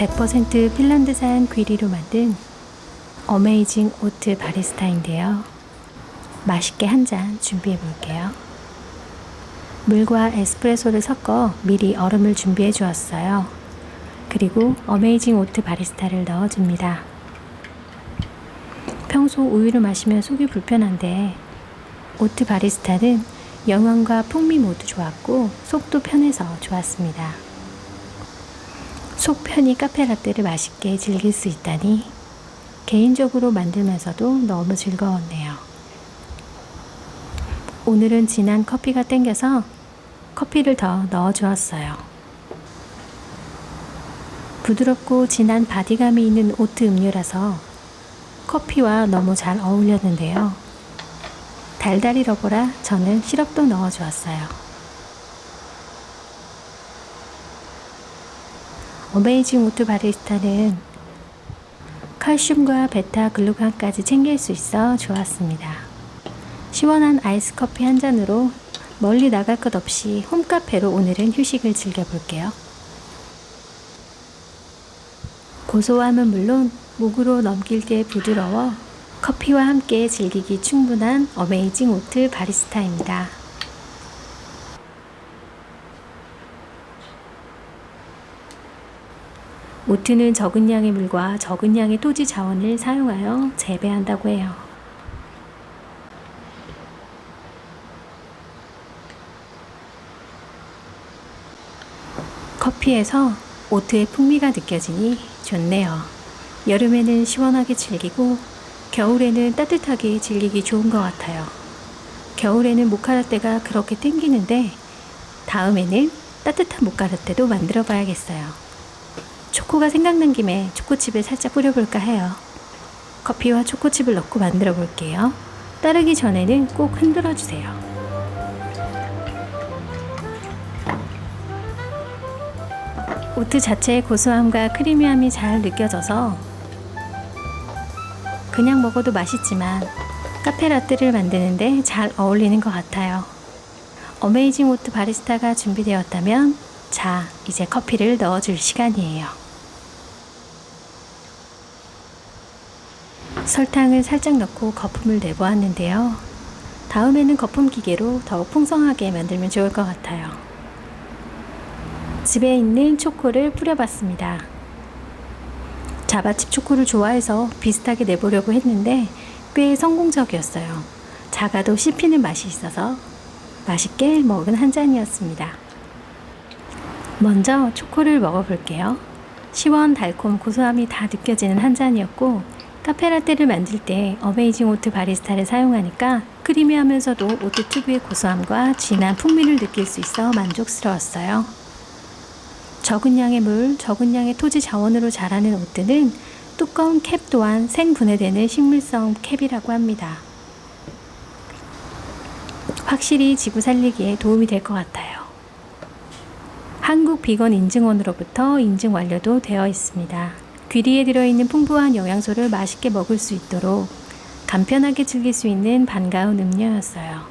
100% 핀란드산 귀리로 만든 어메이징 오트 바리스타인데요. 맛있게 한 잔 준비해 볼게요. 물과 에스프레소를 섞어 미리 얼음을 준비해 주었어요. 그리고 어메이징 오트 바리스타를 넣어 줍니다. 평소 우유를 마시면 속이 불편한데 오트 바리스타는 영양과 풍미 모두 좋았고 속도 편해서 좋았습니다. 속 편히 카페 라떼를 맛있게 즐길 수 있다니 개인적으로 만들면서도 너무 즐거웠네요. 오늘은 진한 커피가 땡겨서 커피를 더 넣어 주었어요. 부드럽고 진한 바디감이 있는 오트 음료라서 커피와 너무 잘 어울렸는데요. 달달이러보라 저는 시럽도 넣어 주었어요. 어메이징 오트 바리스타는 칼슘과 베타 글루칸까지 챙길 수 있어 좋았습니다. 시원한 아이스 커피 한 잔으로 멀리 나갈 것 없이 홈카페로 오늘은 휴식을 즐겨볼게요. 고소함은 물론 목으로 넘길 때 부드러워 커피와 함께 즐기기 충분한 어메이징 오트 바리스타입니다. 오트는 적은 양의 물과 적은 양의 토지 자원을 사용하여 재배한다고 해요. 커피에서 오트의 풍미가 느껴지니 좋네요. 여름에는 시원하게 즐기고 겨울에는 따뜻하게 즐기기 좋은 것 같아요. 겨울에는 모카라떼가 그렇게 땡기는데 다음에는 따뜻한 모카라떼도 만들어 봐야겠어요. 초코가 생각난 김에 초코칩을 살짝 뿌려볼까 해요. 커피와 초코칩을 넣고 만들어 볼게요. 따르기 전에는 꼭 흔들어 주세요. 오트 자체의 고소함과 크리미함이 잘 느껴져서 그냥 먹어도 맛있지만 카페 라떼를 만드는데 잘 어울리는 것 같아요. 어메이징 오트 바리스타가 준비되었다면 자, 이제 커피를 넣어줄 시간이에요. 설탕을 살짝 넣고 거품을 내보았는데요. 다음에는 거품 기계로 더욱 풍성하게 만들면 좋을 것 같아요. 집에 있는 초코를 뿌려봤습니다. 자바칩 초코를 좋아해서 비슷하게 내보려고 했는데 꽤 성공적이었어요. 작아도 씹히는 맛이 있어서 맛있게 먹은 한 잔이었습니다. 먼저 초코를 먹어볼게요. 시원, 달콤, 고소함이 다 느껴지는 한 잔이었고 카페라떼를 만들 때 어메이징 오트 바리스타를 사용하니까 크리미하면서도 오트 특유의 고소함과 진한 풍미를 느낄 수 있어 만족스러웠어요. 적은 양의 물, 적은 양의 토지 자원으로 자라는 오트는 두꺼운 캡 또한 생분해되는 식물성 캡이라고 합니다. 확실히 지구 살리기에 도움이 될 것 같아요. 한국 비건 인증원으로부터 인증 완료도 되어 있습니다. 귀리에 들어있는 풍부한 영양소를 맛있게 먹을 수 있도록 간편하게 즐길 수 있는 반가운 음료였어요.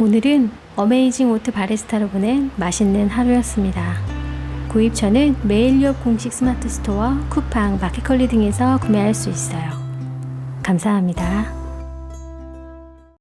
오늘은 어메이징 오트 바리스타로 보낸 맛있는 하루였습니다. 구입처는 메일유업 공식 스마트 스토어, 쿠팡, 마켓컬리 등에서 구매할 수 있어요. 감사합니다.